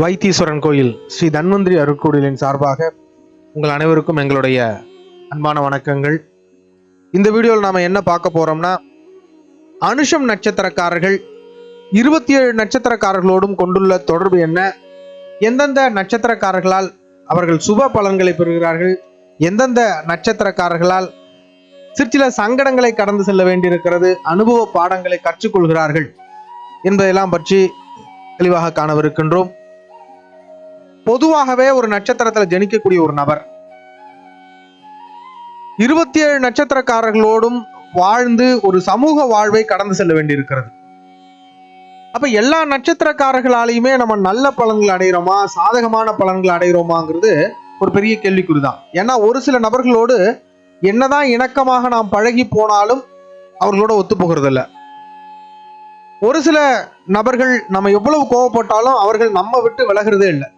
வைத்தீஸ்வரன் கோயில் ஸ்ரீ தன்வந்திரி அருட்கோடிலின் சார்பாக உங்கள் அனைவருக்கும் எங்களுடைய அன்பான வணக்கங்கள். இந்த வீடியோவில் நாம் என்ன பார்க்க போகிறோம்னா அனுஷம் நட்சத்திரக்காரர்கள் இருபத்தி ஏழு நட்சத்திரக்காரர்களோடும் கொண்டுள்ள தொடர்பு என்ன? எந்தெந்த நட்சத்திரக்காரர்களால் அவர்கள் சுப பலன்களை பெறுகிறார்கள்? எந்தெந்த நட்சத்திரக்காரர்களால் சிற்சில சங்கடங்களை கடந்து செல்ல வேண்டியிருக்கிறது? அனுபவ பாடங்களை கற்றுக்கொள்கிறார்கள் என்பதெல்லாம் பற்றி தெளிவாக காணவிருக்கின்றோம். பொதுவாகவே ஒரு நட்சத்திரத்துல ஜனிக்கக்கூடிய ஒரு நபர். இருபத்தி ஏழு நட்சத்திரக்காரர்களோடும் வாழ்ந்து ஒரு சமூக வாழ்வை கடந்து செல்ல வேண்டியிருக்கிறது. அப்ப எல்லா நட்சத்திரக்காரர்களாலையுமே நம்ம நல்ல பலன்கள் அடைகிறோமா சாதகமான பலன்கள் அடைகிறோமாங்கிறது ஒரு பெரிய கேள்விக்குறிதான். ஏன்னா ஒரு சில நபர்களோடு என்னதான் இணக்கமாக நாம் பழகி போனாலும் அவர்களோட ஒத்து போகிறதில்ல ஒரு சில நபர்கள் நம்ம எவ்வளவு கோவப்பட்டாலும் அவர்கள் நம்ம விட்டு விலகிறதே இல்லை.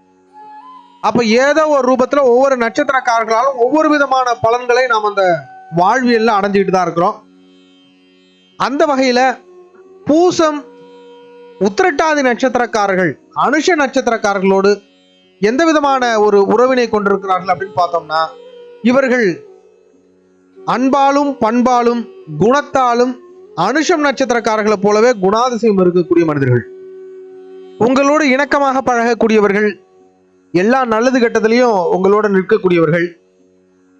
அப்ப ஏதோ ஒரு ரூபத்துல ஒவ்வொரு நட்சத்திரக்காரர்களாலும் ஒவ்வொரு விதமான பலன்களை நாம் அந்த வாழ்வியல்ல அடைஞ்சிக்கிட்டு தான் இருக்கிறோம். அந்த வகையில பூசம் உத்திரட்டாதி நட்சத்திரக்காரர்கள் அனுஷ நட்சத்திரக்காரர்களோடு எந்த விதமான ஒரு உறவினை கொண்டிருக்கிறார்கள் அப்படின்னு பார்த்தோம்னா இவர்கள் அன்பாலும் பண்பாலும் குணத்தாலும் அனுஷம் நட்சத்திரக்காரர்களை போலவே குணாதிசயம் இருக்கக்கூடிய மனிதர்கள். உங்களோடு இணக்கமாக பழகக்கூடியவர்கள் எல்லா நல்லது கட்டத்திலையும் உங்களோட நிற்கக்கூடியவர்கள்.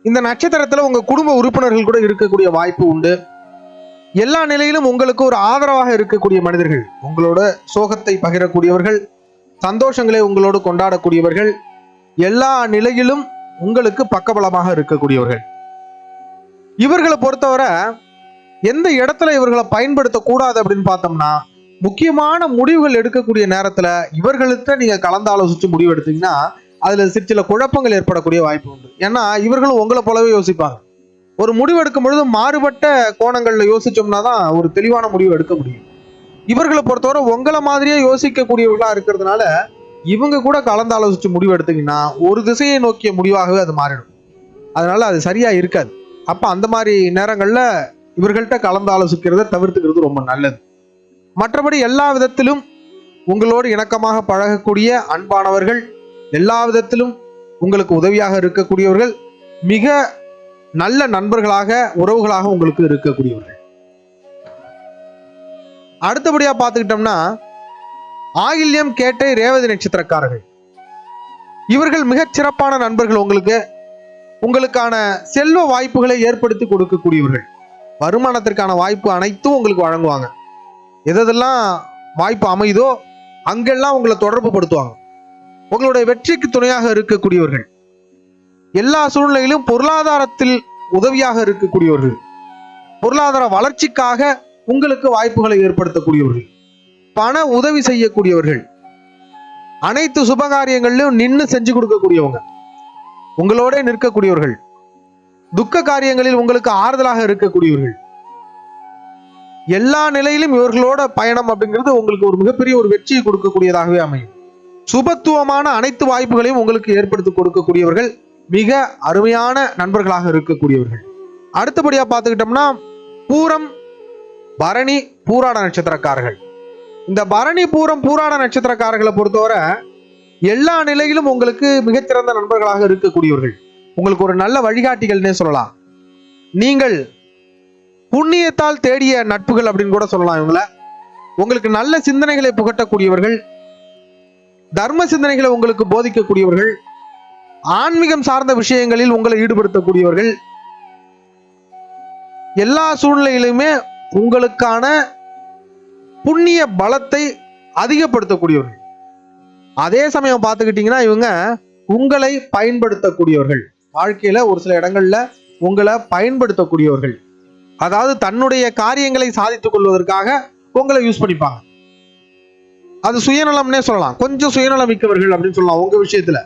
இந்த நட்சத்திரத்தில் உங்க குடும்ப உறுப்பினர்கள் கூட இருக்கக்கூடிய வாய்ப்பு உண்டு. எல்லா நிலையிலும் உங்களுக்கு ஒரு ஆதரவாக இருக்கக்கூடிய மனிதர்கள் உங்களோட சோகத்தை பகிரக்கூடியவர்கள் சந்தோஷங்களை உங்களோடு கொண்டாடக்கூடியவர்கள் எல்லா நிலையிலும் உங்களுக்கு பக்கபலமாக இருக்கக்கூடியவர்கள். இவர்களை பொறுத்தவரை எந்த இடத்துல இவர்களை பயன்படுத்தக்கூடாது அப்படின்னு பார்த்தோம்னா முக்கியமான முடிவுகள் எடுக்கக்கூடிய நேரத்தில் இவர்களுக்கு நீங்கள் கலந்து ஆலோசித்து முடிவு எடுத்தீங்கன்னா அதில் சிறு சில குழப்பங்கள் ஏற்படக்கூடிய வாய்ப்பு உண்டு. ஏன்னா இவர்களும் உங்களை போலவே யோசிப்பாங்க. ஒரு முடிவு எடுக்கும் பொழுது மாறுபட்ட கோணங்களில் யோசிச்சோம்னா தான் ஒரு தெளிவான முடிவு எடுக்க முடியும். இவர்களை பொறுத்தவரை உங்களை மாதிரியே யோசிக்கக்கூடியவர்களாக இருக்கிறதுனால இவங்க கூட கலந்து ஆலோசித்து முடிவு எடுத்தீங்கன்னா ஒரு திசையை நோக்கிய முடிவாகவே அது மாறிடும். அதனால் அது சரியாக இருக்காது. அப்போ அந்த மாதிரி நேரங்களில் இவர்கள்ட்ட கலந்து ஆலோசிக்கிறத தவிர்த்துக்கிறது ரொம்ப நல்லது. மற்றபடி எல்லா விதத்திலும் உங்களோடு இணக்கமாக பழகக்கூடிய அன்பானவர்கள் எல்லா விதத்திலும் உங்களுக்கு உதவியாக இருக்கக்கூடியவர்கள் மிக நல்ல நண்பர்களாக உறவுகளாக உங்களுக்கு இருக்கக்கூடியவர்கள். அடுத்தபடியா பார்த்துக்கிட்டோம்னா ஆகில்யம் கேட்டை ரேவதி நட்சத்திரக்காரர்கள். இவர்கள் மிகச் சிறப்பான நண்பர்கள் உங்களுக்கு உங்களுக்கான செல்வ வாய்ப்புகளை ஏற்படுத்தி கொடுக்கக்கூடியவர்கள். வருமானத்திற்கான வாய்ப்பு அனைத்தும் உங்களுக்கு வழங்குவாங்க. எதெல்லாம் வாய்ப்பு அமையுதோ அங்கெல்லாம் உங்களை தொடர்பு படுத்துவாங்க. உங்களுடைய வெற்றிக்கு துணையாக இருக்கக்கூடியவர்கள். எல்லா சூழ்நிலையிலும் பொருளாதாரத்தில் உதவியாக இருக்கக்கூடியவர்கள். பொருளாதார வளர்ச்சிக்காக உங்களுக்கு வாய்ப்புகளை ஏற்படுத்தக்கூடியவர்கள். பண உதவி செய்யக்கூடியவர்கள். அனைத்து சுபகாரியங்களிலும் நின்று செஞ்சு கொடுக்கக்கூடியவங்க. உங்களோட நிற்கக்கூடியவர்கள். துக்க காரியங்களில் உங்களுக்கு ஆறுதலாக இருக்கக்கூடியவர்கள். எல்லா நிலையிலும் இவர்களோட பயணம் அப்படிங்கிறது உங்களுக்கு ஒரு மிகப்பெரிய ஒரு வெற்றியை கொடுக்கக்கூடியதாகவே அமையும். சுபத்துவமான அனைத்து வாய்ப்புகளையும் உங்களுக்கு ஏற்படுத்தி கொடுக்கக்கூடியவர்கள் மிக அருமையான நண்பர்களாக இருக்கக்கூடியவர்கள். அடுத்தபடியா பார்த்துக்கிட்டோம்னா பூரம் பரணி பூராட நட்சத்திரக்காரர்கள். இந்த பரணி பூரம் பூராட நட்சத்திரக்காரர்களை பொறுத்தவரை எல்லா நிலையிலும் உங்களுக்கு மிகச்சிறந்த நண்பர்களாக இருக்கக்கூடியவர்கள். உங்களுக்கு ஒரு நல்ல வழிகாட்டிகள்னே சொல்லலாம். நீங்கள் புண்ணியத்தால் தேடிய நட்புகள் அப்படின்னு கூட சொல்லலாம் இவங்கள. உங்களுக்கு நல்ல சிந்தனைகளை புகட்டக்கூடியவர்கள் தர்ம சிந்தனைகளை உங்களுக்கு போதிக்கக்கூடியவர்கள் ஆன்மீகம் சார்ந்த விஷயங்களில் உங்களை ஈடுபடுத்தக்கூடியவர்கள். எல்லா சூழ்நிலையிலுமே உங்களுக்கான புண்ணிய பலத்தை அதிகப்படுத்தக்கூடியவர்கள். அதே சமயம் பார்த்துக்கிட்டிங்கன்னா இவங்க உங்களை பயன்படுத்தக்கூடியவர்கள். வாழ்க்கையில ஒரு சில இடங்கள்ல உங்களை பயன்படுத்தக்கூடியவர்கள். அதாவது தன்னுடைய காரியங்களை சாதித்துக் கொள்வதற்காக உங்களை யூஸ் பண்ணிப்பாங்க. அது சுயநலம்னே சொல்லலாம். கொஞ்சம் சுயநலம் மிக்கவர்கள் அப்படின்னு சொல்லலாம் உங்க விஷயத்துல.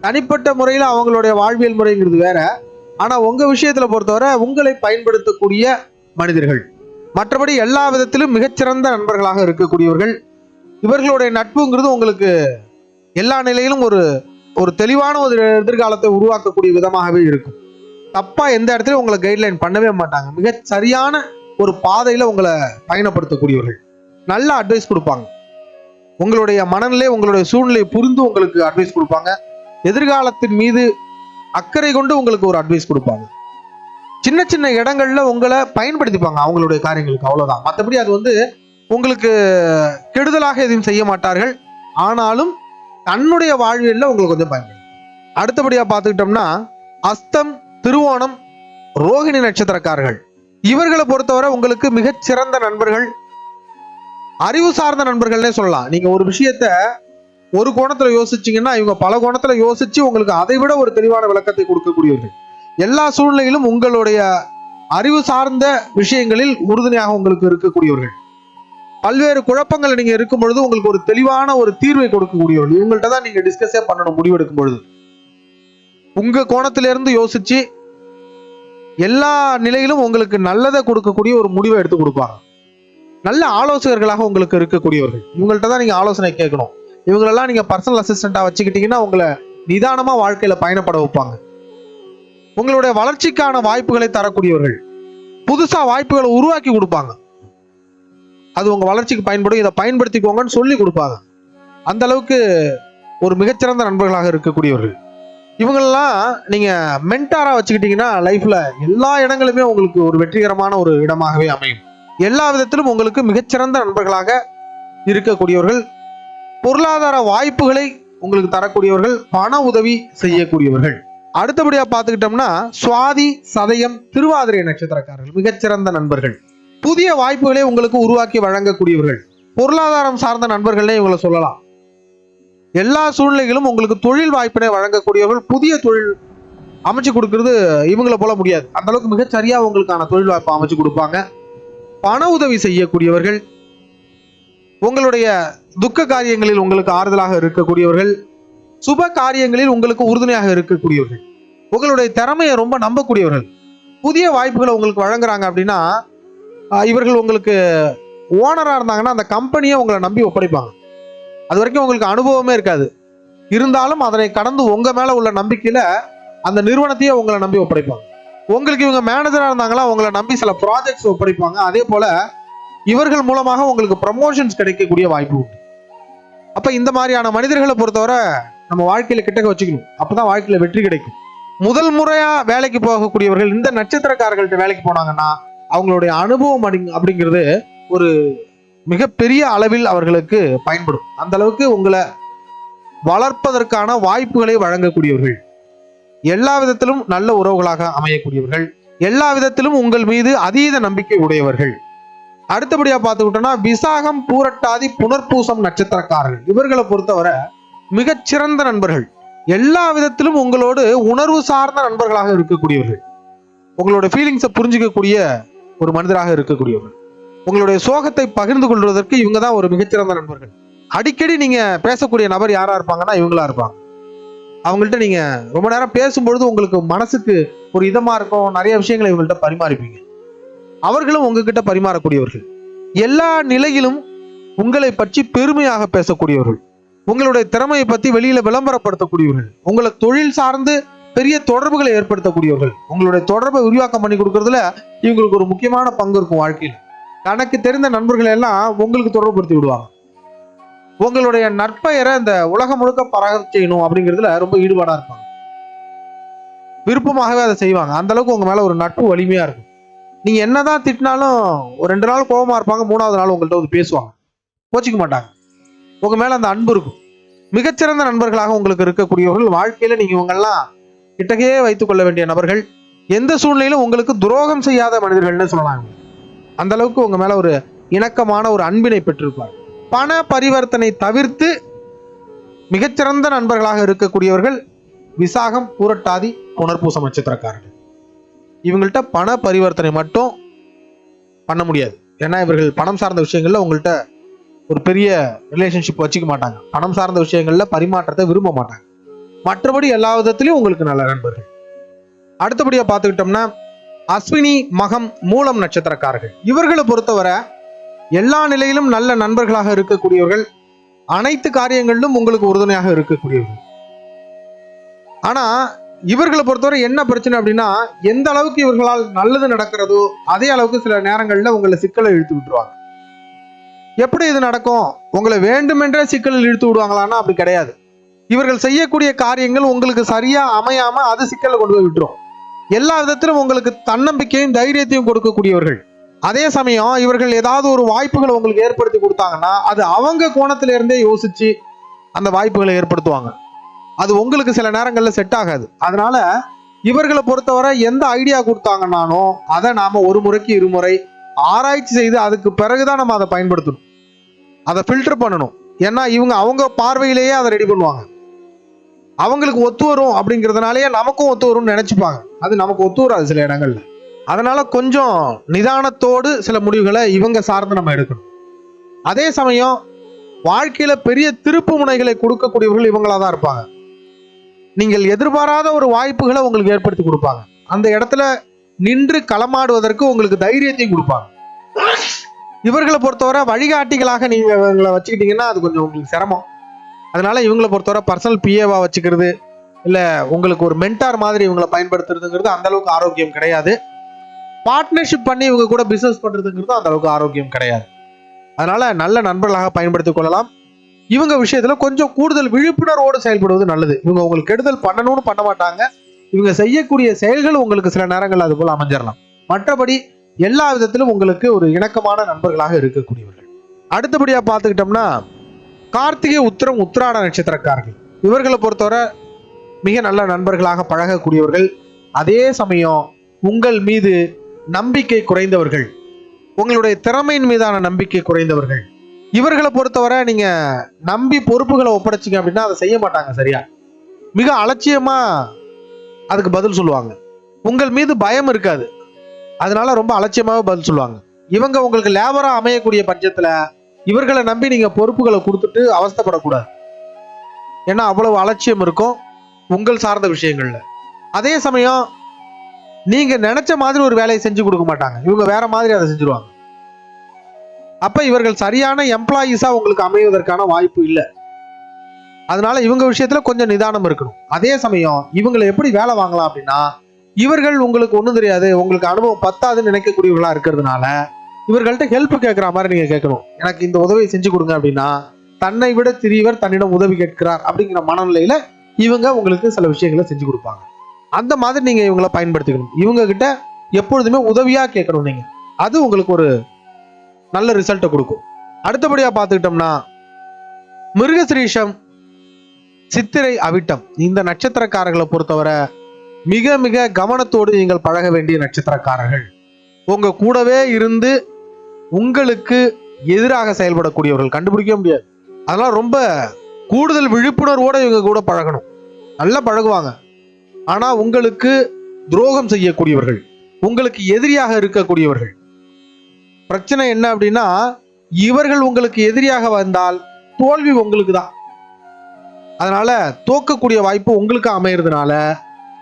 தனிப்பட்ட முறையில் அவங்களுடைய வாழ்வியல் முறைங்கிறது வேற. ஆனா உங்க விஷயத்துல பொறுத்தவரை உங்களை பயன்படுத்தக்கூடிய மனிதர்கள். மற்றபடி எல்லா விதத்திலும் மிகச்சிறந்த நண்பர்களாக இருக்கக்கூடியவர்கள். இவர்களுடைய நட்புங்கிறது உங்களுக்கு எல்லா நிலையிலும் ஒரு ஒரு தெளிவான ஒரு எதிர்காலத்தை உருவாக்கக்கூடிய விதமாகவே இருக்கும். தப்பா எந்த இடத்துலையும் உங்களை கைட்லைன் பண்ணவே மாட்டாங்க. மிக சரியான ஒரு பாதையில உங்களை பயணப்படுத்தக்கூடியவர்கள். நல்ல அட்வைஸ் கொடுப்பாங்க. உங்களுடைய மனநிலை உங்களுடைய சூழ்நிலையை புரிந்து உங்களுக்கு அட்வைஸ் கொடுப்பாங்க. எதிர்காலத்தின் மீது அக்கறை கொண்டு உங்களுக்கு ஒரு அட்வைஸ் கொடுப்பாங்க. சின்ன சின்ன இடங்கள்ல உங்களை பயன்படுத்திப்பாங்க அவங்களுடைய காரியங்களுக்கு. அவ்வளவுதான். மற்றபடி அது வந்து உங்களுக்கு கெடுதலாக எதுவும் செய்ய மாட்டார்கள். ஆனாலும் தன்னுடைய வாழ்வியல்ல உங்களுக்கு கொஞ்சம் பயன்படும். அடுத்தபடியா பார்த்துக்கிட்டோம்னா அஸ்தம் திருவோணம் ரோகிணி நட்சத்திரக்காரர்கள். இவர்களை பொறுத்தவரை உங்களுக்கு மிகச் சிறந்த நண்பர்கள் அறிவு சார்ந்த நண்பர்கள்னே சொல்லலாம். நீங்க ஒரு விஷயத்த ஒரு கோணத்துல யோசிச்சீங்கன்னா இவங்க பல கோணத்துல யோசிச்சு உங்களுக்கு அதை விட ஒரு தெளிவான விளக்கத்தை கொடுக்கக்கூடியவர்கள். எல்லா சூழ்நிலையிலும் உங்களுடைய அறிவு சார்ந்த விஷயங்களில் உறுதுணையாக உங்களுக்கு இருக்கக்கூடியவர்கள். பல்வேறு குழப்பங்கள் நீங்க இருக்கும் பொழுது உங்களுக்கு ஒரு தெளிவான ஒரு தீர்வை கொடுக்கக்கூடியவர்கள். இவங்கள்ட்ட தான் நீங்க டிஸ்கஸே பண்ணணும் முடிவெடுக்கும் பொழுது உங்க கோணத்திலிருந்து யோசிச்சு எல்லா நிலையிலும் உங்களுக்கு நல்லதை கொடுக்கக்கூடிய ஒரு முடிவை எடுத்து கொடுப்பாங்க. நல்ல ஆலோசகர்களாக உங்களுக்கு இருக்கக்கூடியவர்கள். உங்கள்கிட்ட தான் நீங்க ஆலோசனை கேட்கணும். இவங்களெல்லாம் நீங்க பர்சனல் அசிஸ்டண்டா வச்சுக்கிட்டீங்கன்னா உங்களை நிதானமா வாழ்க்கையில பயணப்பட வைப்பாங்க. உங்களுடைய வளர்ச்சிக்கான வாய்ப்புகளை தரக்கூடியவர்கள். புதுசா வாய்ப்புகளை உருவாக்கி கொடுப்பாங்க. அது உங்க வளர்ச்சிக்கு பயன்படும். இதை பயன்படுத்திக்கோங்கன்னு சொல்லி கொடுப்பாங்க. அந்த அளவுக்கு ஒரு மிகச்சிறந்த நண்பர்களாக இருக்கக்கூடியவர்கள். இவங்களெல்லாம் நீங்கள் மென்டாராக வச்சுக்கிட்டீங்கன்னா லைஃப்பில் எல்லா இடங்களுமே உங்களுக்கு ஒரு வெற்றிகரமான ஒரு இடமாகவே அமையும். எல்லா விதத்திலும் உங்களுக்கு மிகச்சிறந்த நண்பர்களாக இருக்கக்கூடியவர்கள் பொருளாதார வாய்ப்புகளை உங்களுக்கு தரக்கூடியவர்கள் பண உதவி செய்யக்கூடியவர்கள். அடுத்தபடியாக பார்த்துக்கிட்டோம்னா சுவாதி சதயம் திருவாதிரை நட்சத்திரக்காரர்கள் மிகச்சிறந்த நண்பர்கள். புதிய வாய்ப்புகளை உங்களுக்கு உருவாக்கி வழங்கக்கூடியவர்கள். பொருளாதாரம் சார்ந்த நண்பர்கள்னே இவங்களை சொல்லலாம். எல்லா சூழ்நிலைகளும் உங்களுக்கு தொழில் வாய்ப்பினை வழங்கக்கூடியவர்கள் புதிய தொழில் அமைச்சு கொடுக்கறது இவங்கள போல முடியாது. அந்த அளவுக்கு மிகச்சரியா உங்களுக்கான தொழில் வாய்ப்பு அமைச்சு கொடுப்பாங்க. பண உதவி செய்யக்கூடியவர்கள் உங்களுடைய துக்க காரியங்களில் உங்களுக்கு ஆறுதலாக இருக்கக்கூடியவர்கள் சுப காரியங்களில் உங்களுக்கு உறுதுணையாக இருக்கக்கூடியவர்கள் உங்களுடைய திறமையை ரொம்ப நம்பக்கூடியவர்கள் புதிய வாய்ப்புகளை உங்களுக்கு வழங்குறாங்க அப்படின்னா இவர்கள் உங்களுக்கு ஓனராக இருந்தாங்கன்னா அந்த கம்பெனியை உங்களை நம்பி ஒப்படைப்பாங்க. அது வரைக்கும் உங்களுக்கு அனுபவமே இருக்காது. இருந்தாலும் அதனை கடந்து உங்க மேல உள்ள நம்பிக்கையில அந்த நிறுவனத்தையே உங்களை நம்பி ஒப்படைப்பாங்க. உங்களுக்கு இவங்க மேனேஜரா இருந்தாங்களா உங்களை நம்பி சில ப்ராஜெக்ட்ஸ் ஒப்படைப்பாங்க. அதே போல இவர்கள் மூலமாக உங்களுக்கு ப்ரமோஷன்ஸ் கிடைக்கக்கூடிய வாய்ப்பு உண்டு. அப்ப இந்த மாதிரியான மனிதர்களை பொறுத்தவரை நம்ம வாழ்க்கையில கிட்டக்க வச்சுக்கணும். அப்பதான் வாழ்க்கையில வெற்றி கிடைக்கும். முதல் முறையா வேலைக்கு போகக்கூடியவர்கள் இந்த நட்சத்திரக்காரர்கள்ட்ட வேலைக்கு போனாங்கன்னா அவங்களுடைய அனுபவம் அப்படிங்கிறது ஒரு மிகப்பெரிய அளவில் அவர்களுக்கு பயன்படும். அந்த அளவுக்கு உங்களை வளர்ப்பதற்கான வாய்ப்புகளை வழங்கக்கூடியவர்கள். எல்லா விதத்திலும் நல்ல உறவுகளாக அமையக்கூடியவர்கள். எல்லா விதத்திலும் உங்கள் மீது அதீத நம்பிக்கை உடையவர்கள். அடுத்தபடியா பார்த்துக்கிட்டோம்னா விசாகம் பூரட்டாதி புனர்பூசம் நட்சத்திரக்காரர்கள். இவர்களை பொறுத்தவரை மிகச்சிறந்த நண்பர்கள். எல்லா விதத்திலும் உங்களோடு உணர்வு சார்ந்த நண்பர்களாக இருக்கக்கூடியவர்கள். உங்களோட ஃபீலிங்ஸை புரிஞ்சிக்கக்கூடிய ஒரு மனிதராக இருக்கக்கூடியவர்கள். உங்களுடைய சோகத்தை பகிர்ந்து கொள்வதற்கு இவங்க தான் ஒரு மிகச்சிறந்த நண்பர்கள். அடிக்கடி நீங்க பேசக்கூடிய நபர் யாரா இருப்பாங்கன்னா இவங்களா இருப்பாங்க. அவங்கள்ட்ட நீங்க ரொம்ப நேரம் பேசும்பொழுது உங்களுக்கு மனசுக்கு ஒரு இதமா இருக்கும். நிறைய விஷயங்களை இவங்கள்ட்ட பரிமாறிப்பீங்க. அவர்களும் உங்ககிட்ட பரிமாறக்கூடியவர்கள். எல்லா நிலையிலும் உங்களை பற்றி பெருமையாக பேசக்கூடியவர்கள். உங்களுடைய திறமையை பற்றி வெளியில விளம்பரப்படுத்தக்கூடியவர்கள். உங்களை தொழில் சார்ந்து பெரிய தொடர்புகளை ஏற்படுத்தக்கூடியவர்கள். உங்களுடைய தொடர்பை விரிவாக்கம் பண்ணி கொடுக்கறதுல இவங்களுக்கு ஒரு முக்கியமான பங்கு இருக்கும் வாழ்க்கையில். தனக்கு தெரிந்த நண்பர்களை எல்லாம் உங்களுக்கு தொடர்புபடுத்தி விடுவாங்க. உங்களுடைய நற்பெயரை இந்த உலகம் முழுக்க பரக செய்யணும் அப்படிங்கிறதுல ரொம்ப ஈடுபாடா இருப்பாங்க. விருப்பமாகவே அதை செய்வாங்க. அந்த அளவுக்கு உங்க மேல ஒரு நட்பு வலிமையா இருக்கும். நீங்க என்னதான் திட்டினாலும் ஒரு ரெண்டு நாள் கோபமா இருப்பாங்க மூணாவது நாள் உங்கள்கிட்ட வந்து பேசுவாங்க. கோச்சிக்க மாட்டாங்க. உங்க மேல அந்த அன்பு இருக்கும். மிகச்சிறந்த நண்பர்களாக உங்களுக்கு இருக்கக்கூடியவர்கள் வாழ்க்கையில நீங்க இவங்கெல்லாம் கிட்டக்கையே வைத்துக் கொள்ள வேண்டிய நபர்கள். எந்த சூழ்நிலையிலும் உங்களுக்கு துரோகம் செய்யாத மனிதர்கள்னு சொல்லலாம் அந்த அளவுக்கு உங்க மேல ஒரு இணக்கமான ஒரு அன்பினை பெற்றிருப்பார். பண பரிவர்த்தனை தவிர்த்து மிகச்சிறந்த நண்பர்களாக இருக்கக்கூடியவர்கள் விசாகம் பூரட்டாதி புனர்பூசம் நட்சத்திரக்காரர்கள். இவங்கள்ட்ட பண பரிவர்த்தனை மட்டும் பண்ண முடியாது. ஏன்னா இவர்கள் பணம் சார்ந்த விஷயங்கள்ல உங்கள்கிட்ட ஒரு பெரிய ரிலேஷன்ஷிப் வச்சுக்க மாட்டாங்க. பணம் சார்ந்த விஷயங்கள்ல பரிமாற்றத்தை விரும்ப மாட்டாங்க. மற்றபடி எல்லா விதத்திலையும் உங்களுக்கு நல்ல நண்பர்கள். அடுத்தபடியா பார்த்துக்கிட்டோம்னா அஸ்வினி மகம் மூலம் நட்சத்திரக்காரர்கள். இவர்களை பொறுத்தவரை எல்லா நிலையிலும் நல்ல நண்பர்களாக இருக்கக்கூடியவர்கள் அனைத்து காரியங்களிலும் உங்களுக்கு உறுதுணையாக இருக்கக்கூடியவர்கள். ஆனா இவர்களை பொறுத்தவரை என்ன பிரச்சனை அப்படின்னா எந்த அளவுக்கு இவர்களால் நல்லது நடக்கிறதோ அதே அளவுக்கு சில நேரங்களில் உங்களை சிக்கலை இழுத்து விட்டுருவாங்க. எப்படி இது நடக்கும்? உங்களை வேண்டுமென்றே சிக்கலில் இழுத்து விடுவாங்களான்னா அப்படி கிடையாது. இவர்கள் செய்யக்கூடிய காரியங்கள் உங்களுக்கு சரியா அமையாம அது சிக்கலை கொண்டு போய் விட்டுரும். எல்லா விதத்திலும் உங்களுக்கு தன்னம்பிக்கையும் தைரியத்தையும் கொடுக்கக்கூடியவர்கள். அதே சமயம் இவர்கள் ஏதாவது ஒரு வாய்ப்புகளை உங்களுக்கு ஏற்படுத்தி கொடுத்தாங்கன்னா அது அவங்க கோணத்துல இருந்தே யோசிச்சு அந்த வாய்ப்புகளை ஏற்படுத்துவாங்க. அது உங்களுக்கு சில நேரங்களில் செட் ஆகாது. அதனால இவர்களை பொறுத்தவரை எந்த ஐடியா கொடுத்தாங்கன்னாலும் அதை நாம ஒரு முறைக்கு இருமுறை ஆராய்ச்சி செய்து அதுக்கு பிறகுதான் நம்ம அதை பயன்படுத்தணும். அதை ஃபில்டர் பண்ணணும். ஏன்னா இவங்க அவங்க பார்வையிலேயே அதை ரெடி பண்ணுவாங்க. அவங்களுக்கு ஒத்து வரும் அப்படிங்கிறதுனாலயே நமக்கும் ஒத்து வரும்னு நினைச்சுப்பாங்க. அது நமக்கு ஒத்து வராது சில இடங்கள்ல. அதனால கொஞ்சம் நிதானத்தோடு சில முடிவுகளை இவங்க சார்ந்து நம்ம எடுக்கணும். அதே சமயம் வாழ்க்கையில பெரிய திருப்பு முனைகளை கொடுக்கக்கூடியவர்கள் இவங்களா தான் இருப்பாங்க. நீங்கள் எதிர்பாராத ஒரு வாய்ப்புகளை உங்களுக்கு ஏற்படுத்தி கொடுப்பாங்க. அந்த இடத்துல நின்று களமாடுவதற்கு உங்களுக்கு தைரியத்தையும் கொடுப்பாங்க. இவர்களை பொறுத்தவரை வழிகாட்டிகளாக நீங்க இவங்களை வச்சுக்கிட்டீங்கன்னா அது கொஞ்சம் உங்களுக்கு சிரமம். அதனால இவங்களை பொறுத்தவரை பர்சனல் பிஏவா வச்சுக்கிறது இல்லை உங்களுக்கு ஒரு மென்டார் மாதிரி இவங்களை பயன்படுத்துறதுங்கிறது அந்தளவுக்கு ஆரோக்கியம் கிடையாது. பார்ட்னர்ஷிப் பண்ணி இவங்க கூட பிஸ்னஸ் பண்ணுறதுங்கிறது அந்த அளவுக்கு ஆரோக்கியம் கிடையாது. அதனால நல்ல நண்பர்களாக பயன்படுத்திக் கொள்ளலாம். இவங்க விஷயத்தில் கொஞ்சம் கூடுதல் விழிப்புணர்வோடு செயல்படுவது நல்லது. இவங்க உங்களுக்கு கெடுதல் பண்ணணும்னு பண்ண மாட்டாங்க. இவங்க செய்யக்கூடிய செயல்கள் உங்களுக்கு சில நேரங்கள் அது போல் அமைஞ்சிடலாம் மற்றபடி எல்லா விதத்திலும் உங்களுக்கு ஒரு இணக்கமான நண்பர்களாக இருக்கக்கூடியவர்கள். அடுத்தபடியாக பார்த்துக்கிட்டோம்னா கார்த்திகை உத்திரம் உத்திராட நட்சத்திரக்காரர்கள். இவர்களை பொறுத்தவரை மிக நல்ல நண்பர்களாக பழகக்கூடியவர்கள். அதே சமயம் உங்கள் மீது நம்பிக்கை குறைந்தவர்கள். உங்களுடைய திறமையின் மீதான நம்பிக்கை குறைந்தவர்கள். இவர்களை பொறுத்தவரை நீங்க நம்பி பொறுப்புகளை ஒப்படைச்சிங்க அப்படின்னா அதை செய்ய மாட்டாங்க சரியா? மிக அலட்சியமா அதுக்கு பதில் சொல்லுவாங்க. உங்கள் மீது பயம் இருக்காது. அதனால ரொம்ப அலட்சியமாக பதில் சொல்லுவாங்க. இவங்க உங்களுக்கு லேபரா அமையக்கூடிய பட்சத்துல இவர்களை நம்பி நீங்கள் பொறுப்புகளை கொடுத்துட்டு அவஸ்தைப்படக்கூடாது. ஏன்னா அவ்வளவு அலட்சியம் இருக்கும் உங்கள் சார்ந்த விஷயங்களில். அதே சமயம் நீங்கள் நினச்ச மாதிரி ஒரு வேலையை செஞ்சு கொடுக்க மாட்டாங்க. இவங்க வேற மாதிரி அதை செஞ்சுருவாங்க. அப்போ இவர்கள் சரியான எம்ப்ளாயீஸாக உங்களுக்கு அமைவதற்கான வாய்ப்பு இல்லை. அதனால இவங்க விஷயத்துல கொஞ்சம் நிதானம் இருக்கணும். அதே சமயம் இவங்களை எப்படி வேலை வாங்கலாம் அப்படின்னா இவர்கள் உங்களுக்கு ஒன்றும் தெரியாது உங்களுக்கு அனுபவம் பத்தாதுன்னு நினைக்கக்கூடியவர்களாக இருக்கிறதுனால இவர்கள்ட்ட ஹெல்ப் கேட்குற மாதிரி நீங்க கேட்கணும் எனக்கு இந்த உதவியை செஞ்சு கொடுங்க அப்படின்னா தன்னை விட திரியவர் தன்னிடம் உதவி கேட்கிறார் அப்படிங்கிற மனநிலையில இவங்க உங்களுக்கு சில விஷயங்களை செஞ்சு கொடுப்பாங்க. அந்த மாதிரி நீங்க இவங்களை பயன்படுத்திக்கணும். இவங்க கிட்ட எப்பொழுதுமே உதவியா கேட்கணும் நீங்க. அது உங்களுக்கு ஒரு நல்ல ரிசல்ட்டை கொடுக்கும். அடுத்தபடியா பார்த்துக்கிட்டோம்னா மிருகசிரீஷம் சித்திரை அவிட்டம். இந்த நட்சத்திரக்காரர்களை பொறுத்தவரை மிக மிக கவனத்தோடு நீங்கள் பழக வேண்டிய நட்சத்திரக்காரர்கள். உங்க கூடவே இருந்து உங்களுக்கு எதிராக செயல்படக்கூடியவர்கள் கண்டுபிடிக்க முடியாது. அதெல்லாம் ரொம்ப கூடுதல் விழிப்புணர்வோடு இவங்க கூட பழகணும். நல்லா பழகுவாங்க. ஆனால் உங்களுக்கு துரோகம் செய்யக்கூடியவர்கள் உங்களுக்கு எதிரியாக இருக்கக்கூடியவர்கள். பிரச்சனை என்ன அப்படின்னா இவர்கள் உங்களுக்கு எதிரியாக வந்தால் தோல்வி உங்களுக்கு தான். அதனால தோக்கக்கூடிய வாய்ப்பு உங்களுக்கு அமையிறதுனால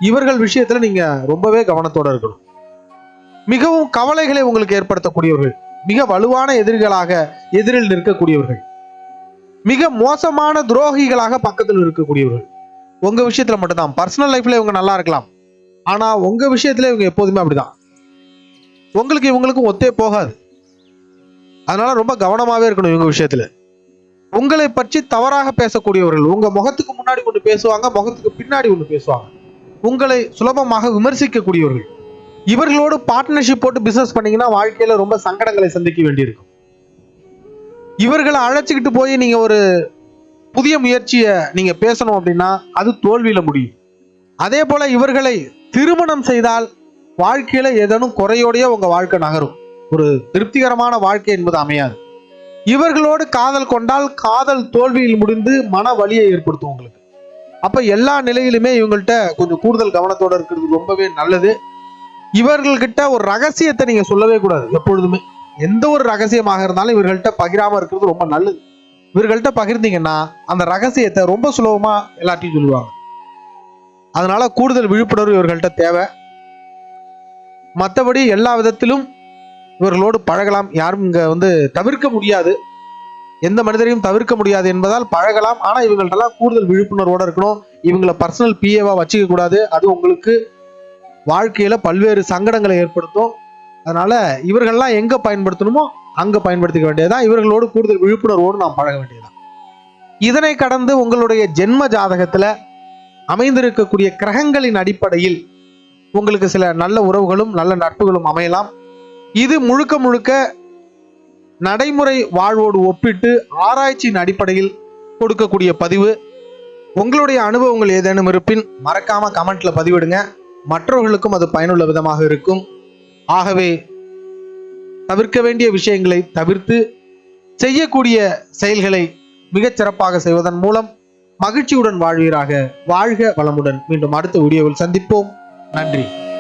இவர்கள் விஷயத்துல நீங்க ரொம்பவே கவனத்தோட இருக்கணும். மிகவும் கவலைகளை உங்களுக்கு ஏற்படுத்தக்கூடியவர்கள் மிக வலுவான எதிரிகளாக எதிரில் நிற்கக்கூடியவர்கள். மிக மோசமான துரோகிகளாக பக்கத்தில் இருக்கக்கூடியவர்கள். உங்க விஷயத்துல மட்டும்தான். பர்சனல் லைஃப்ல இவங்க நல்லா இருக்கலாம். ஆனா உங்க விஷயத்துல இவங்க எப்போதுமே அப்படிதான். உங்களுக்கு இவங்களுக்கும் ஒத்தே போகாது. அதனால ரொம்ப கவனமாவே இருக்கணும் இவங்க விஷயத்துல. உங்களை பற்றி தவறாக பேசக்கூடியவர்கள் உங்க முகத்துக்கு முன்னாடி ஒன்று பேசுவாங்க முகத்துக்கு பின்னாடி ஒன்று பேசுவாங்க. உங்களை சுலபமாக விமர்சிக்கக்கூடியவர்கள். இவர்களோடு பார்ட்னர்ஷிப் போட்டு பிசினஸ் பண்ணீங்கன்னா வாழ்க்கையில ரொம்ப சங்கடங்களை சந்திக்க வேண்டியிருக்கும். இவர்களை அழைச்சிக்கிட்டு போய் நீங்க ஒரு புதிய முயற்சியை நீங்க பேசணும் அப்படின்னா அது தோல்வியில முடியும். அதே போல இவர்களை திருமணம் செய்தால் வாழ்க்கையில ஏதேனும் குறையோடைய உங்க வாழ்க்கை நகரும். ஒரு திருப்திகரமான வாழ்க்கை என்பது அமையாது. இவர்களோடு காதல் கொண்டால் காதல் தோல்வியில் முடிந்து மன வலியை ஏற்படுத்தும் உங்களுக்கு. அப்ப எல்லா நிலையிலுமே இவங்கள்ட்ட கொஞ்சம் கூடுதல் கவனத்தோட இருக்கிறது ரொம்பவே நல்லது. இவர்கள்கிட்ட ஒரு ரகசியத்தை நீங்க சொல்லவே கூடாது எப்பொழுதுமே. எந்த ஒரு ரகசியமாக இருந்தாலும் இவர்கள்ட்ட பகிராம இருக்கிறது ரொம்ப நல்லது. இவர்கள்ட்ட பகிர்ந்தீங்கன்னா அந்த ரகசியத்தை ரொம்ப சுலபமா எல்லாத்தையும் சொல்லுவாங்க. அதனால கூடுதல் விழிப்புணர்வு இவர்கள்ட்ட தேவை. மற்றபடி எல்லா விதத்திலும் இவர்களோடு பழகலாம். யாரும் இங்க வந்து தவிர்க்க முடியாது. எந்த மனிதரையும் தவிர்க்க முடியாது என்பதால் பழகலாம். ஆனா இவங்கள்ட்டலாம் கூடுதல் விழிப்புணர்வோட இருக்கணும். இவங்கள பர்சனல் பிஏவா வச்சுக்க கூடாது அது உங்களுக்கு வாழ்க்கையில பல்வேறு சங்கடங்களை ஏற்படுத்தும். அதனால இவர்கள்லாம் எங்க பயன்படுத்தணுமோ அங்க பயன்படுத்திக்க வேண்டியதுதான். இவர்களோடு கூடுதல் விழிப்புணர்வோடு நாம் பழக வேண்டியதுதான். இதனை கடந்து உங்களுடைய ஜென்ம ஜாதகத்துல அமைந்திருக்கக்கூடிய கிரகங்களின் அடிப்படையில் உங்களுக்கு சில நல்ல உறவுகளும் நல்ல நட்புகளும் அமையலாம். இது முழுக்க முழுக்க நடைமுறை வாழ்வோடு ஒப்பிட்டு ஆராய்ச்சியின் அடிப்படையில் கொடுக்கக்கூடிய பதிவு. உங்களுடைய அனுபவங்கள் ஏதேனும் இருப்பின் மறக்காம கமெண்ட்ல பதிவிடுங்க. மற்றவர்களுக்கும் அது பயனுள்ள விதமாக இருக்கும். ஆகவே தவிர்க்க வேண்டிய விஷயங்களை தவிர்த்து செய்யக்கூடிய செயல்களை மிகச் சிறப்பாக செய்வதன் மூலம் மகிழ்ச்சியுடன் வாழ்வீராக. வாழ்க வளமுடன். மீண்டும் அடுத்த வீடியோவில் சந்திப்போம். நன்றி.